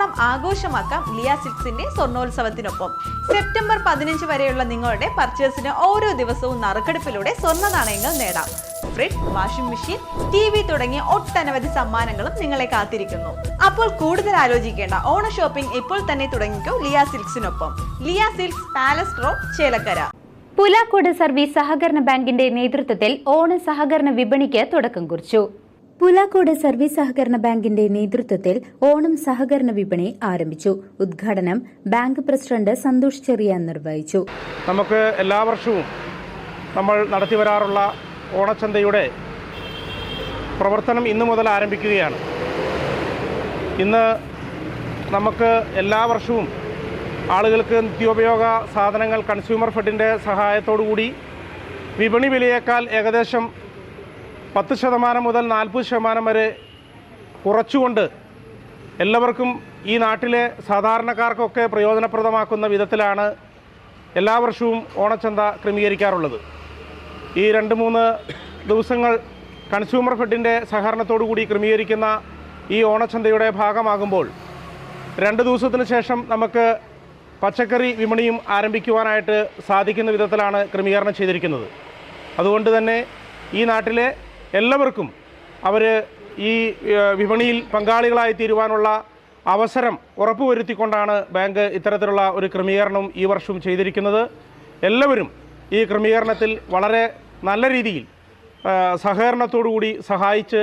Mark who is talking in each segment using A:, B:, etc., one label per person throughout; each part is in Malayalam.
A: ഓണം ആഘോഷമാക്കാം ലിയ സിക്സിന്റെ സ്വർണോത്സവത്തിനൊപ്പം സെപ്റ്റംബർ പതിനഞ്ച് വരെയുള്ള നിങ്ങളുടെ പർച്ചേസിന് ഓരോ ദിവസവും നറുക്കെടുപ്പിലൂടെ സ്വർണ നാണയങ്ങൾ നേടാം. Fridge washing machine T V തുടങ്ങിയ ഒട്ടനവധി സമ്മാനങ്ങളും നിങ്ങളെ കാത്തിരിക്കുന്നു. അപ്പോൾ കൂടുതൽ ആലോചിക്കേണ്ട ഓണ ഷോപ്പിംഗ് ഇപ്പോൾ തന്നെ തുടങ്ങിക്കോ Liya സിൽക്സിനൊപ്പം. Liya silks palace row Chelakkara.
B: Pulakode service സഹകരണ ബാങ്കിന്റെ നേതൃത്വത്തിൽ ഓണ സഹകരണ വിപണിക്ക് തുടക്കം കുറിച്ചു. പുലാക്കോട് സർവീസ് സഹകരണ ബാങ്കിന്റെ നേതൃത്വത്തിൽ ഓണം സഹകരണ വിപണി ആരംഭിച്ചു. ഉദ്ഘാടനം ബാങ്ക് പ്രസിഡന്റ് സന്തോഷ് ചെറിയാൻ നിർവഹിച്ചു.
C: നമുക്ക് എല്ലാ വർഷവും നമ്മൾ നടത്തി വരാറുള്ള ഓണച്ചന്തയുടെ പ്രവർത്തനം ഇന്നു മുതൽ ആരംഭിക്കുകയാണ്. ഇന്ന് നമുക്ക് എല്ലാ വർഷവും ആളുകൾക്ക് നിത്യോപയോഗ സാധനങ്ങൾ കൺസ്യൂമർ ഫെഡിന്റെ സഹായത്തോടു കൂടി വിപണി വിലയേക്കാൾ ഏകദേശം പത്ത് ശതമാനം മുതൽ നാൽപ്പത് ശതമാനം വരെ കുറച്ചുകൊണ്ട് എല്ലാവർക്കും ഈ നാട്ടിലെ സാധാരണക്കാർക്കൊക്കെ പ്രയോജനപ്രദമാക്കുന്ന വിധത്തിലാണ് എല്ലാ വർഷവും ഓണച്ചന്ത ക്രമീകരിക്കാറുള്ളത്. ഈ രണ്ട് മൂന്ന് ദിവസങ്ങൾ കൺസ്യൂമർ ഫെഡിന്റെ സഹകരണത്തോടു കൂടി ക്രമീകരിക്കുന്ന ഈ ഓണച്ചന്തയുടെ ഭാഗമാകുമ്പോൾ രണ്ട് ദിവസത്തിന് ശേഷം നമുക്ക് പച്ചക്കറി വിപണിയും ആരംഭിക്കുവാനായിട്ട് സാധിക്കുന്ന വിധത്തിലാണ് ക്രമീകരണം ചെയ്തിരിക്കുന്നത്. അതുകൊണ്ട് തന്നെ ഈ നാട്ടിലെ എല്ലാവർക്കും അവർ ഈ വിപണിയിൽ പങ്കാളികളായി തീരുവാനുള്ള അവസരം ഉറപ്പുവരുത്തിക്കൊണ്ടാണ് ബാങ്ക് ഇത്തരത്തിലുള്ള ഒരു ക്രമീകരണം ഈ വർഷവും ചെയ്തിരിക്കുന്നത്. എല്ലാവരും ഈ ക്രമീകരണത്തിൽ വളരെ നല്ല രീതിയിൽ സഹകരണത്തോടുകൂടി സഹായിച്ച്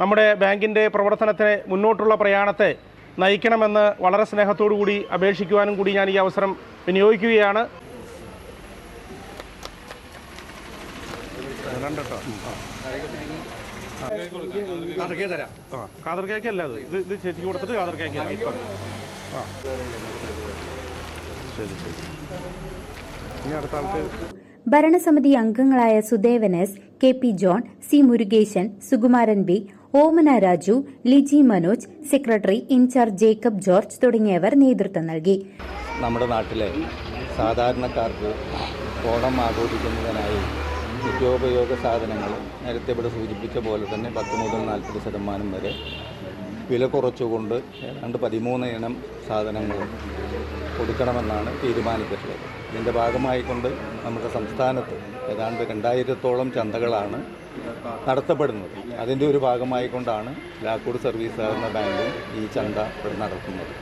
C: നമ്മുടെ ബാങ്കിന്റെ പ്രവർത്തനത്തെ മുന്നോട്ടുള്ള പ്രയാണത്തെ നയിക്കണമെന്ന് വളരെ സ്നേഹത്തോടു കൂടി അപേക്ഷിക്കുവാനും കൂടി ഞാൻ ഈ അവസരം വിനിയോഗിക്കുകയാണ്. ആ. കാതർക്കേക്ക് അല്ല അത്. ഇത് ഇത് ചേച്ചിക്ക് കൊടുത്തിട്ട് കാതർക്കേക്ക് ആ. ശരി ശരി. ഇനി അടുത്ത ആൾക്ക്
B: ഭരണസമിതി അംഗങ്ങളായ Sudevan S K P John C Murukesan Sukumaran B Omana Raju Liji Manoj secretary in charge Jacob George തുടങ്ങിയവർ നേതൃത്വം നൽകി.
D: നമ്മുടെ നാട്ടിലെ സാധാരണക്കാർക്ക് ഓണം ആഘോഷിക്കുന്നതിനായി നിത്യോപയോഗ സാധനങ്ങൾ നേരത്തെ ഇവിടെ സൂചിപ്പിച്ച പോലെ തന്നെ പത്ത് മുതൽ നാൽപ്പത് ശതമാനം വരെ വില കുറച്ചുകൊണ്ട് ഏതാണ്ട് പതിമൂന്ന് ഇനം സാധനങ്ങൾ കൊടുക്കണമെന്നാണ് തീരുമാനിച്ചിട്ടുള്ളത്. ഇതിന്റെ ഭാഗമായിക്കൊണ്ട് നമ്മുടെ സംസ്ഥാനത്ത് ഏതാണ്ട് രണ്ടായിരത്തോളം ചന്തകളാണ് നടത്തപ്പെടുന്നത്. അതിന്റെ ഒരു ഭാഗമായിക്കൊണ്ടാണ് ലാക്കൂട് സർവീസ് സഹകരണ ബാങ്കും ഈ ചന്ത ഇവിടെ നടത്തുന്നത്.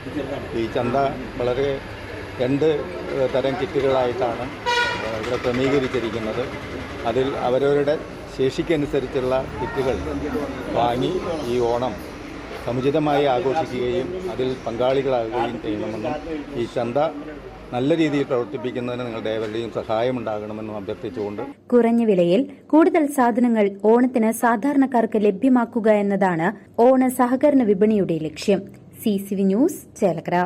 D: ഈ ചന്ത വളരെ രണ്ട് തരം കിറ്റുകളായിട്ടാണ് ഇവിടെ ക്രമീകരിച്ചിരിക്കുന്നത്. അതിൽ അവരവരുടെ ശേഷിക്കനുസരിച്ചുള്ള കിറ്റുകൾ വാങ്ങി ഈ ഓണം സമുചിതമായി ആഘോഷിക്കുകയും അതിൽ പങ്കാളികളാകുകയും ചെയ്യണമെന്നും ഈ ചന്ത നല്ല രീതിയിൽ പ്രവർത്തിപ്പിക്കുന്നതിന് നിങ്ങളുടെ ഏവരുടെയും സഹായമുണ്ടാകണമെന്നും അഭ്യർത്ഥിച്ചുകൊണ്ട്.
B: കുറഞ്ഞ വിലയിൽ കൂടുതൽ സാധനങ്ങൾ ഓണത്തിന് സാധാരണക്കാർക്ക് ലഭ്യമാക്കുക എന്നതാണ് ഓണ സഹകരണ വിപണിയുടെ ലക്ഷ്യം. C news Chelakkara.